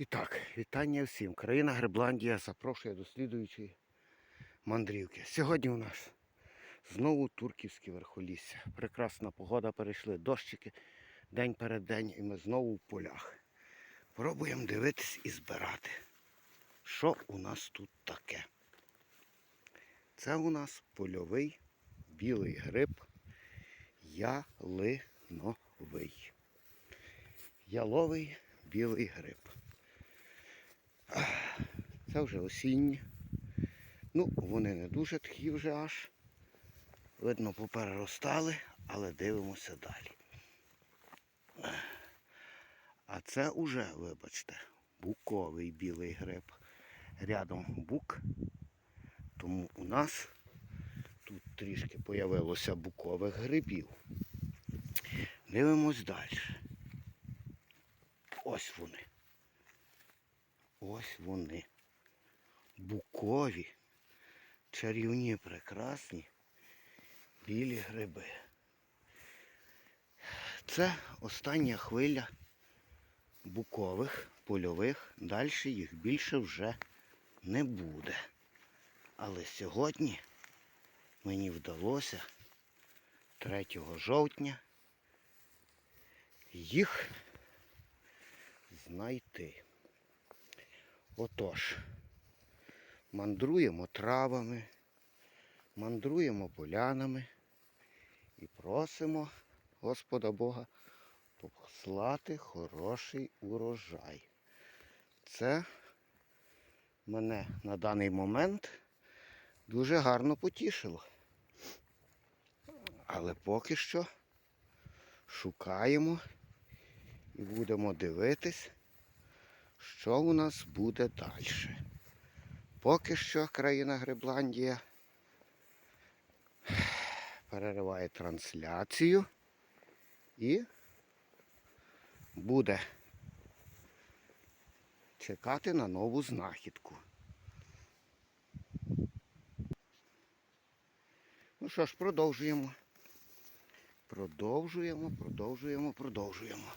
І так, вітання всім. Країна Гребландія запрошує до слідуючої мандрівки. Сьогодні у нас знову турківське верхолісся. Прекрасна погода, перейшли дощики день перед день і ми знову в полях. Пробуємо дивитись і збирати. Що у нас тут таке? Це у нас польовий білий гриб ялиновий. Яловий білий гриб. Це вже осінні. Ну, вони не дуже такі вже аж. Видно, попереростали, але дивимося далі. А це уже, вибачте, буковий білий гриб. Рядом бук. Тому у нас тут трішки появилося букових грибів. Дивимось далі. Ось вони. Ось вони. Букові, чарівні, прекрасні, білі гриби. Це остання хвиля букових, польових. Далі їх більше вже не буде. Але сьогодні мені вдалося 3 жовтня їх знайти. Отож, мандруємо травами, мандруємо полянами і просимо Господа Бога послати хороший урожай. Це мене на даний момент дуже гарно потішило. Але поки що шукаємо і будемо дивитись, що у нас буде далі. Поки що країна Гребландія перериває трансляцію і буде чекати на нову знахідку. Ну що ж, продовжуємо. Продовжуємо, продовжуємо, продовжуємо.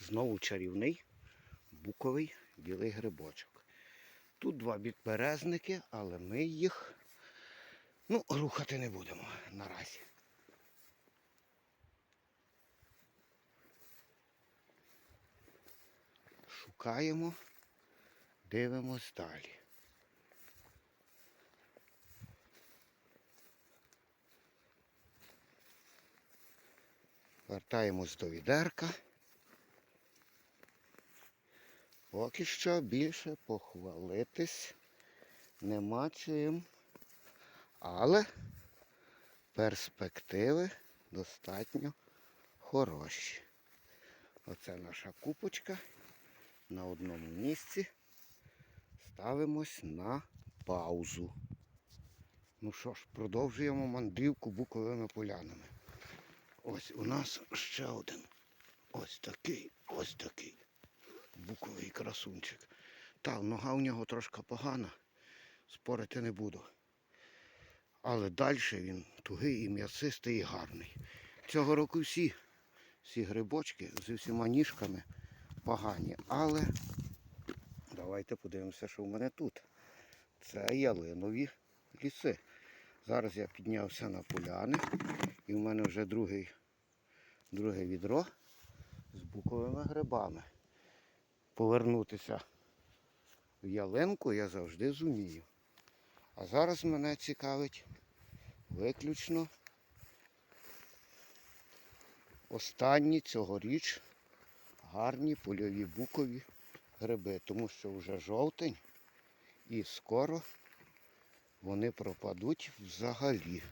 Знову чарівний буковий білий грибочок. Тут два підберезники, але ми їх ну, рухати не будемо наразі. Шукаємо, дивимось далі. Вертаємось до відерка. Поки що більше похвалитись нема чим. Але перспективи достатньо хороші. Оце наша купочка на одному місці. Ставимось на паузу. Ну що ж, продовжуємо мандрівку буковими полянами. Ось у нас ще один. Ось такий, ось такий буковий красунчик. Та, нога у нього трошки погана, спорити не буду. Але далі він тугий і м'ясистий і гарний. Цього року всі, всі грибочки зі всіма ніжками погані. Але давайте подивимося, що в мене тут. Це ялинові ліси. Зараз я піднявся на поляни і в мене вже другий, друге відро з буковими грибами. Повернутися в ялинку я завжди зумію. А зараз мене цікавить виключно останні цьогоріч гарні польові букові гриби, тому що вже жовтень і скоро вони пропадуть взагалі.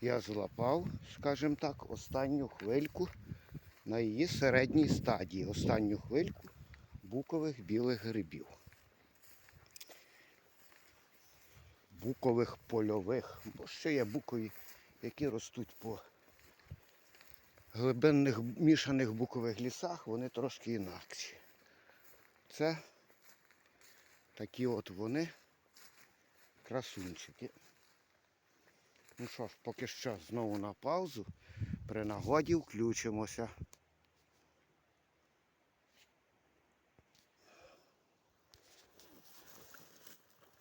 Я злапав, скажімо так, останню хвильку на її середній стадії, останню хвильку букових білих грибів. Букових польових, бо ще є букові, які ростуть по глибинних мішаних букових лісах, вони трошки інакші. Це такі от вони красунчики. Ну що ж, поки що знову на паузу. При нагоді включимося.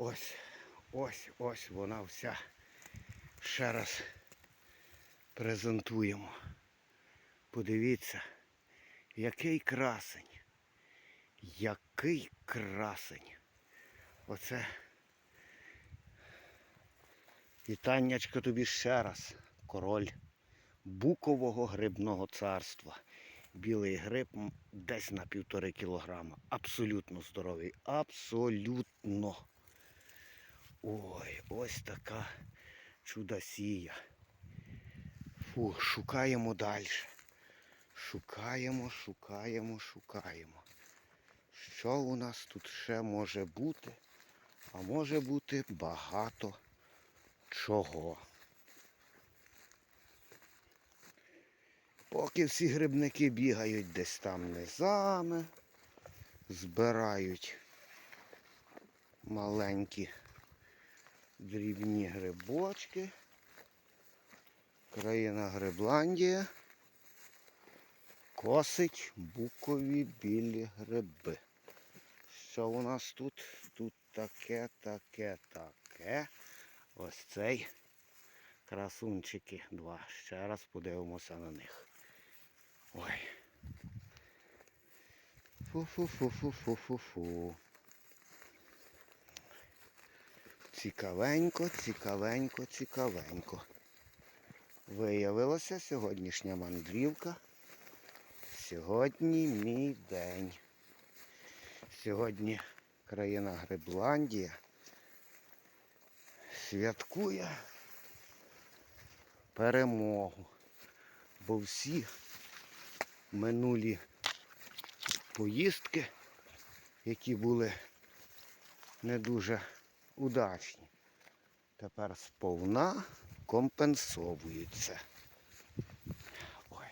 Ось, ось, ось вона вся. Ще раз презентуємо. Подивіться, який красень. Який красень. Оце. Вітаннячко тобі ще раз. Король букового грибного царства. Білий гриб десь на півтори кілограма. Абсолютно здоровий. Абсолютно. Ой, ось така чудосія. Фу, шукаємо далі. Шукаємо, шукаємо, шукаємо. Що у нас тут ще може бути? А може бути багато чого. Поки всі грибники бігають десь там низами, збирають маленькі дрібні грибочки. Країна Грибландія косить букові білі гриби. Що у нас тут? Тут таке, таке, таке. Ось цей красунчики два. Ще раз подивимося на них. Ой. Фу-фу-фу-фу-фу-фу-фу. Цікавенько, цікавенько, цікавенько. Виявилася сьогоднішня мандрівка. Сьогодні мій день. Сьогодні країна Грибландія святкує перемогу. Бо всі минулі поїздки, які були не дуже удачні, тепер сповна компенсовуються. Ой.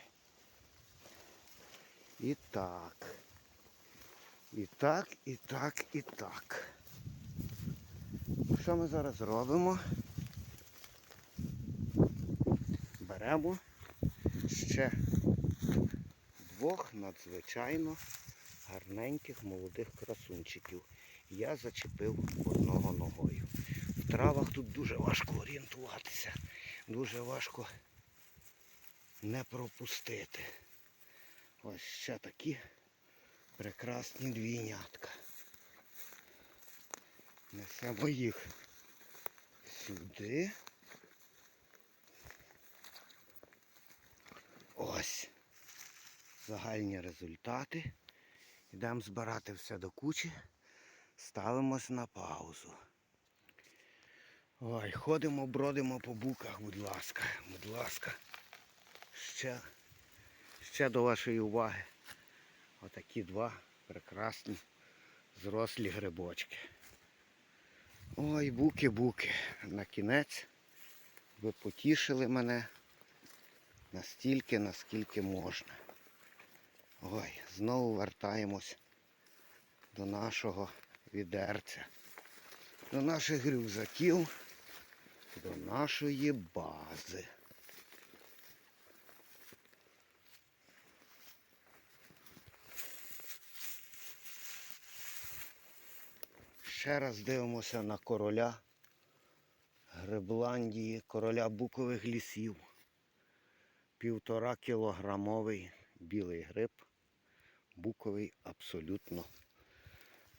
І так. І так, і так, і так. Що ми зараз робимо? Беремо ще двох надзвичайно гарненьких молодих красунчиків. Я зачепив одного ногою. В травах тут дуже важко орієнтуватися, дуже важко не пропустити. Ось ще такі прекрасні двійнятка. Несемо їх сюди. Ось загальні результати. Йдемо збирати все до кучі. Ставимось на паузу. Ой, ходимо, бродимо по буках, будь ласка, будь ласка. Ще, ще до вашої уваги. Отакі два прекрасні зрослі грибочки. Ой, буки-буки. На кінець ви потішили мене настільки, наскільки можна. Ой, знову вертаємось до нашого відерця, до наших рюкзаків, до нашої бази. Ще раз дивимося на короля Грибландії, короля букових лісів. Півтора кілограмовий білий гриб. Буковий абсолютно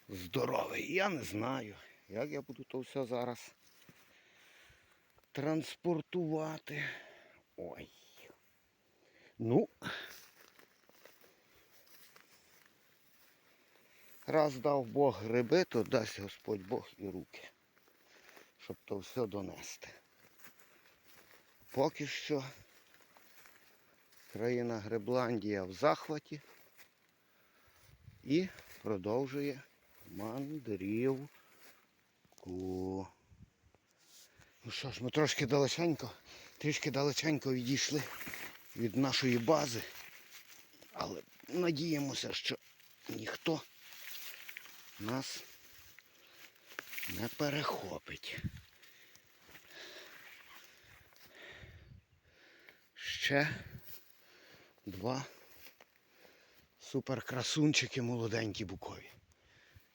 здоровий. Я не знаю, як я буду то все зараз транспортувати. Ой. Ну. Раз дав Бог гриби, то дасть Господь Бог і руки, щоб то все донести. Поки що країна Грибландія в захваті і продовжує мандрівку. Ну що ж, ми трошки далеченько, трішки далеченько відійшли від нашої бази, але надіємося, що ніхто нас не перехопить. Ще два суперкрасунчики молоденькі букові.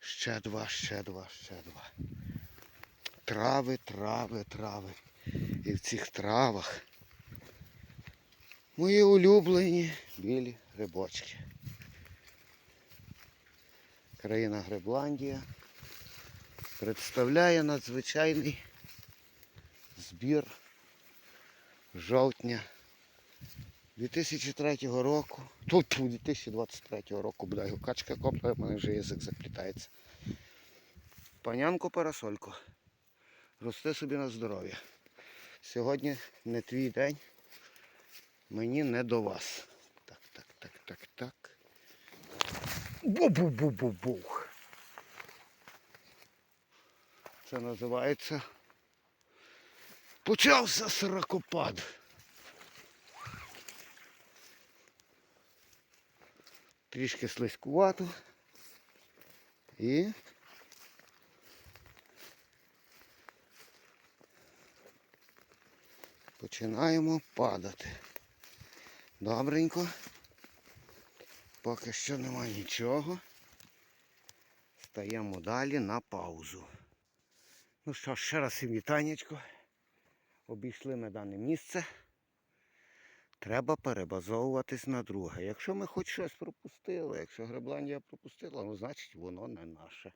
Ще два, ще два, ще два. трави, трави, трави. І в цих травах мої улюблені білі грибочки. Країна Грибландія представляє надзвичайний збір жовтня 2003 року. Тут 2023 року, бля, його качка копла, в мене вже язик заплітається. Панянко парасолько. Рости собі на здоров'я. Сьогодні не твій день. Мені не до вас. Так, так, так, так, так. Бу-бу-бу-бу-бу. Це називається. Почався сорокопад. Трішки слизькувато. І починаємо падати. Добренько. Поки що нема нічого. Стаємо далі на паузу. Ну що, ще раз вітанечко. Обійшли ми дане місце. Треба перебазовуватись на друге. Якщо ми хоч щось пропустили, якщо Гребландія пропустила, ну значить воно не наше.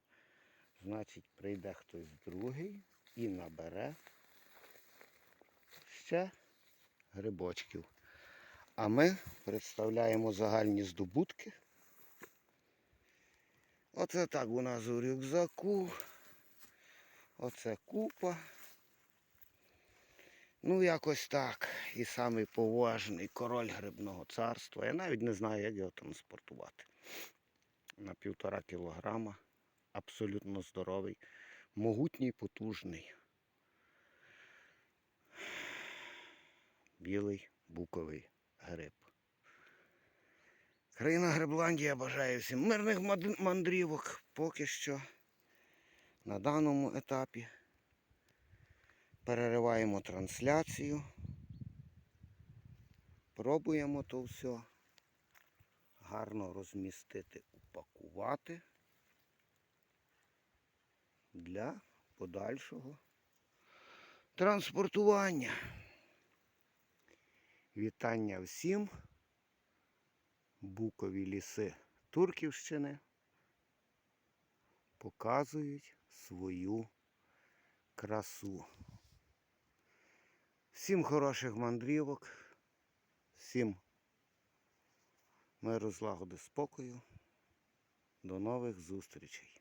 Значить прийде хтось другий і набере ще грибочків. А ми представляємо загальні здобутки. Оце так у нас у рюкзаку. Оце купа. Ну, якось так. І самий поважний король грибного царства. Я навіть не знаю, як його транспортувати. На півтора кілограма. Абсолютно здоровий, могутній, потужний. Білий буковий гриб. Країна Грибландія бажає всім мирних мандрівок поки що. На даному етапі перериваємо трансляцію. Пробуємо то все гарно розмістити, упакувати для подальшого транспортування. Вітання всім. Букові ліси Турківщини показують свою красу. Всім хороших мандрівок, всім миру, злагоди, спокою. До нових зустрічей.